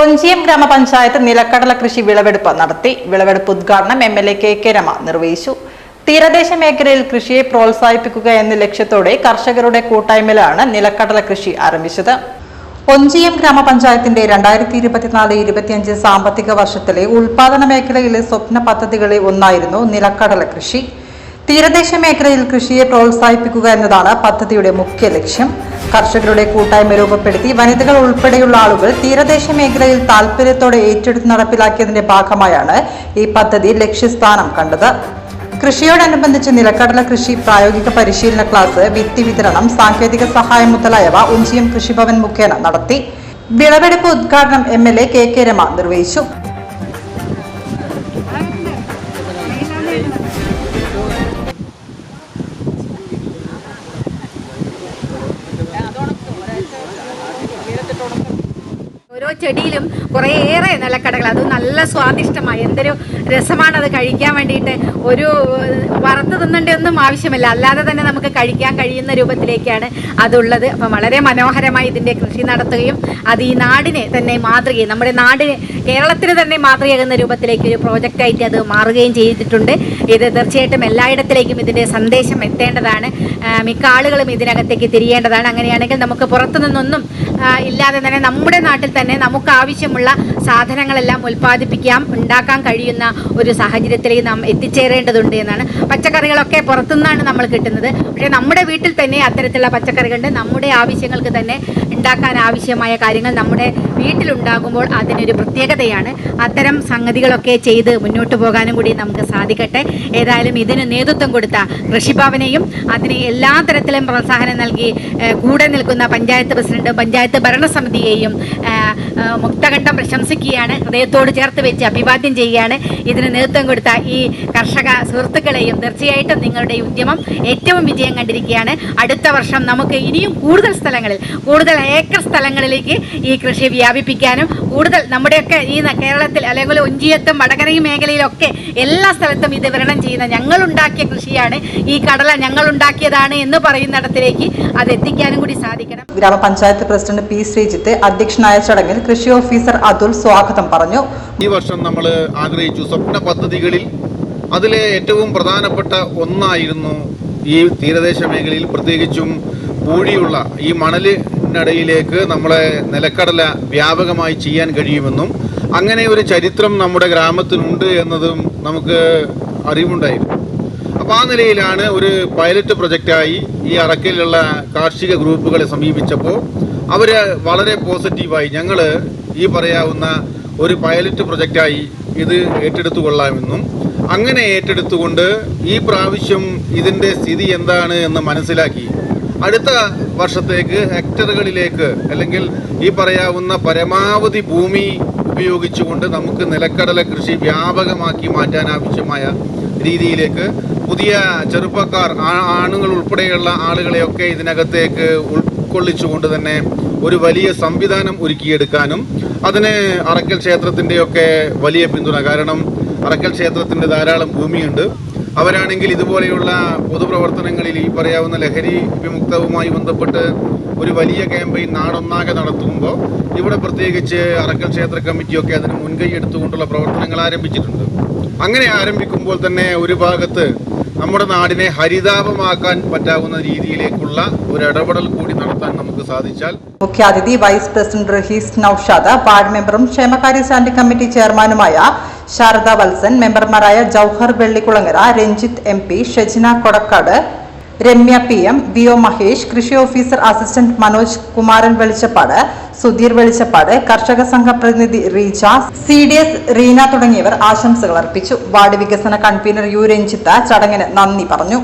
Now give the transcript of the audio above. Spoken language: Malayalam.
ഒഞ്ചിയം ഗ്രാമപഞ്ചായത്ത് നിലക്കടല കൃഷി വിളവെടുപ്പ് നടത്തി. വിളവെടുപ്പ് ഉദ്ഘാടനം M L A K K Rama നിർവഹിച്ചു. തീരദേശ മേഖലയിൽ കൃഷിയെ പ്രോത്സാഹിപ്പിക്കുക എന്ന ലക്ഷ്യത്തോടെ കർഷകരുടെ കൂട്ടായ്മയിലാണ് നിലക്കടല കൃഷി ആരംഭിച്ചത്. കൊഞ്ചിയം ഗ്രാമപഞ്ചായത്തിന്റെ രണ്ടായിരത്തി ഇരുപത്തിനാല് ഇരുപത്തിയഞ്ച് സാമ്പത്തിക വർഷത്തിലെ ഉൽപാദന മേഖലയിലെ സ്വപ്ന പദ്ധതികളിൽ ഒന്നായിരുന്നു നിലക്കടല കൃഷി. തീരദേശ മേഖലയിൽ കൃഷിയെ പ്രോത്സാഹിപ്പിക്കുക എന്നതാണ് പദ്ധതിയുടെ മുഖ്യ ലക്ഷ്യം. കർഷകരുടെ കൂട്ടായ്മ രൂപപ്പെടുത്തി വനിതകൾ ഉൾപ്പെടെയുള്ള ആളുകൾ തീരദേശ മേഖലയിൽ താൽപര്യത്തോടെ ഏറ്റെടുത്ത് നടപ്പിലാക്കിയതിന്റെ ഭാഗമായാണ് ഈ പദ്ധതി ലക്ഷ്യസ്ഥാനം കണ്ടത്. കൃഷിയോടനുബന്ധിച്ച് നിലക്കടല കൃഷി പ്രായോഗിക പരിശീലന ക്ലാസ് വിത്തി വിതരണം സാങ്കേതിക സഹായം മുതലായവ ഉഞ്ചിയം കൃഷിഭവൻ മുഖേന നടത്തി. വിളവെടുപ്പ് ഉദ്ഘാടനം M L A K K Rama നിർവഹിച്ചു. തുടക്കം ഓരോ ചെടിയിലും കുറേയേറെ നിലക്കടകൾ. അത് നല്ല സ്വാദിഷ്ടമായി. എന്തൊരു രസമാണ് അത് കഴിക്കാൻ വേണ്ടിയിട്ട്. ഒരു വറുത്ത് തിന്നേണ്ട ഒന്നും ആവശ്യമില്ല. അല്ലാതെ തന്നെ നമുക്ക് കഴിക്കാൻ കഴിയുന്ന രൂപത്തിലേക്കാണ് അതുള്ളത്. അപ്പം വളരെ മനോഹരമായി ഇതിന്റെ കൃഷി നടത്തുകയും അത് ഈ നാടിനെ തന്നെ മാതൃക നമ്മുടെ നാടിന് കേരളത്തിന് തന്നെ മാതൃകയാകുന്ന രൂപത്തിലേക്ക് ഒരു പ്രോജക്റ്റായിട്ട് അത് മാറുകയും ചെയ്തിട്ടുണ്ട്. ഇത് തീർച്ചയായിട്ടും എല്ലായിടത്തിലേക്കും ഇതിന്റെ സന്ദേശം എത്തേണ്ടതാണ്. മിക്ക ആളുകളും ഇതിനകത്തേക്ക് തിരിയേണ്ടതാണ്. അങ്ങനെയാണെങ്കിൽ നമുക്ക് പുറത്തു നിന്നൊന്നും ഇല്ലാതെ തന്നെ നമ്മുടെ നാട്ടിൽ തന്നെ നമുക്ക് ആവശ്യമുള്ള സാധനങ്ങളെല്ലാം ഉൽപ്പാദിപ്പിക്കാം ഉണ്ടാക്കാൻ കഴിയുന്ന ഒരു സാഹചര്യത്തിലേക്ക് നാം എത്തിച്ചേരേണ്ടതുണ്ട് എന്നാണ് പച്ചക്കറികളൊക്കെ പുറത്തുനിന്നാണ് നമ്മൾ കിട്ടുന്നത്. പക്ഷേ നമ്മുടെ വീട്ടിൽ തന്നെ അത്തരത്തിലുള്ള പച്ചക്കറികളുണ്ട്. നമ്മുടെ ആവശ്യങ്ങൾക്ക് തന്നെ ഉണ്ടാക്കാൻ ആവശ്യമായ കാര്യങ്ങൾ നമ്മുടെ വീട്ടിലുണ്ടാകുമ്പോൾ അതിനൊരു പ്രത്യേകതയാണ്. അത്തരം സംഗതികളൊക്കെ ചെയ്ത് മുന്നോട്ട് പോകാനും കൂടി നമുക്ക് സാധിക്കട്ടെ. ഏതായാലും ഇതിന് നേതൃത്വം കൊടുത്ത കൃഷിഭവനെയും അതിന് എല്ലാ തരത്തിലും പ്രോത്സാഹനം നൽകി കൂടെ നിൽക്കുന്ന പഞ്ചായത്ത് പ്രസിഡന്റും പഞ്ചായത്ത് ഭരണസമിതിയെയും മുക്തകണ്ഠം പ്രശംസിക്കുകയാണ്. ഹൃദയത്തോട് ചേർത്ത് വെച്ച് അഭിവാദ്യം ചെയ്യുകയാണ്. ഇതിന് നേതൃത്വം കൊടുത്ത ഈ കർഷക സുഹൃത്തുക്കളെയും തീർച്ചയായിട്ടും നിങ്ങളുടെ ഉദ്യമം ഏറ്റവും വിജയം കണ്ടിരിക്കുകയാണ്. അടുത്ത വർഷം നമുക്ക് ഇനിയും കൂടുതൽ സ്ഥലങ്ങളിൽ കൂടുതൽ ഏക്കർ സ്ഥലങ്ങളിലേക്ക് ഈ കൃഷി വ്യാപിപ്പിക്കാനും കൂടുതൽ നമ്മുടെയൊക്കെ ഈ കേരളത്തിൽ അല്ലെങ്കിൽ ഒഞ്ചിയത്തും വടകരയും മേഖലയിലൊക്കെ എല്ലാ സ്ഥലത്തും ഇത് വിതരണം ചെയ്യുന്ന ഞങ്ങളുണ്ടാക്കിയ കൃഷിയാണ്. ഈ കടല ഞങ്ങളുണ്ടാക്കിയതാണ് എന്ന് പറയുന്നിടത്തിലേക്ക് അത് എത്തിക്കാനും കൂടി സാധിക്കണം. ഗ്രാമപഞ്ചായത്ത് പ്രസിഡന്റ് പി ശ്രീജിത്ത് അധ്യക്ഷനായ ചടങ്ങിൽ കൃഷി ഓഫീസർ അതുൽ സ്വാഗതം പറഞ്ഞു. ഈ വർഷം നമ്മൾ ആഗ്രഹിച്ചു സ്വപ്ന പദ്ധതികളിൽ അതിലെ ഏറ്റവും പ്രധാനപ്പെട്ട ഒന്നായിരുന്നു ഈ തീരദേശ മേഖലയിൽ പ്രത്യേകിച്ചും പൂഴിയുള്ള ഈ മണലിനടയിലേക്ക് നമ്മളെ നിലക്കടല വ്യാപകമായി ചെയ്യാൻ കഴിയുമെന്നും അങ്ങനെ ഒരു ചരിത്രം നമ്മുടെ ഗ്രാമത്തിനുണ്ട് എന്നതും നമുക്ക് അറിവുണ്ടായിരുന്നു. അപ്പോൾ ആ നിലയിലാണ് ഒരു പൈലറ്റ് പ്രൊജക്റ്റായി ഈ അറക്കയിലുള്ള കാർഷിക ഗ്രൂപ്പുകളെ സമീപിച്ചപ്പോൾ അവർ വളരെ പോസിറ്റീവായി ഞങ്ങൾ ഈ പറയാവുന്ന ഒരു പൈലറ്റ് പ്രൊജക്റ്റായി ഇത് ഏറ്റെടുത്തു കൊള്ളാമെന്നും അങ്ങനെ ഏറ്റെടുത്തുകൊണ്ട് ഈ പ്രാവശ്യം ഇതിന്റെ സ്ഥിതി എന്താണ് എന്ന് മനസ്സിലാക്കി. അടുത്ത വർഷത്തേക്ക് ഹെക്ടറുകളിലേക്ക് അല്ലെങ്കിൽ ഈ പറയാവുന്ന പരമാവധി ഭൂമി ഉപയോഗിച്ചുകൊണ്ട് നമുക്ക് നിലക്കടല കൃഷി വ്യാപകമാക്കി മാറ്റാൻ ആവശ്യമായ രീതിയിലേക്ക് പുതിയ ചെറുപ്പക്കാർ ആണുങ്ങൾ ഉൾപ്പെടെയുള്ള ആളുകളെയൊക്കെ ഇതിനകത്തേക്ക് ഉൾക്കൊള്ളിച്ചുകൊണ്ട് തന്നെ ഒരു വലിയ സംവിധാനം ഒരുക്കിയെടുക്കാനും അതിന് അറക്കൽ ക്ഷേത്രത്തിന്റെയൊക്കെ വലിയ പിന്തുണ. കാരണം അറക്കൽ ക്ഷേത്രത്തിന്റെ ധാരാളം ഭൂമിയുണ്ട്. അവരാണെങ്കിൽ ഇതുപോലെയുള്ള പൊതുപ്രവർത്തനങ്ങളിൽ ഈ പറയാവുന്ന ലഹരി വിമുക്തവുമായി ബന്ധപ്പെട്ട് ഒരു വലിയ ക്യാമ്പയിൻ നാടൊന്നാകെ നടത്തുമ്പോൾ ഇവിടെ പ്രത്യേകിച്ച് അറക്കൽ ക്ഷേത്ര കമ്മിറ്റിയൊക്കെ അതിന് മുൻകൈ എടുത്തുകൊണ്ടുള്ള പ്രവർത്തനങ്ങൾ ആരംഭിച്ചിട്ടുണ്ട്. അങ്ങനെ ആരംഭിക്കുമ്പോൾ തന്നെ ഒരു ഭാഗത്ത് നമ്മുടെ നാടിനെ ഹരിതാപമാക്കാൻ പറ്റാവുന്ന രീതിയിലേക്കുള്ള ഒരു ഇടപെടൽ കൂടി നടത്താൻ നമുക്ക് സാധിച്ചാൽ മുഖ്യാതിഥി vice president Rahees Noushad ward മെമ്പറും ക്ഷേമകാര്യ സ്റ്റാൻഡിംഗ് കമ്മിറ്റി ചെയർമാനുമായ ശാരദ വത്സൻ മെമ്പർമാരായ Jouhar Vellikkulangara Ranjith M P Shejina Kodakkad Ramya P M V O Mahesh കൃഷി ഓഫീസർ അസിസ്റ്റന്റ് മനോജ് കുമാരൻ വെളിച്ചപ്പാട് സുധീർ വെളിച്ചപ്പാട് കർഷക സംഘ പ്രതിനിധി Reeja C D S Reena തുടങ്ങിയവർ ആശംസകൾ അർപ്പിച്ചു. വാർഡ് വികസന കൺവീനർ യു രഞ്ജിത്ത ചടങ്ങിന് നന്ദി പറഞ്ഞു.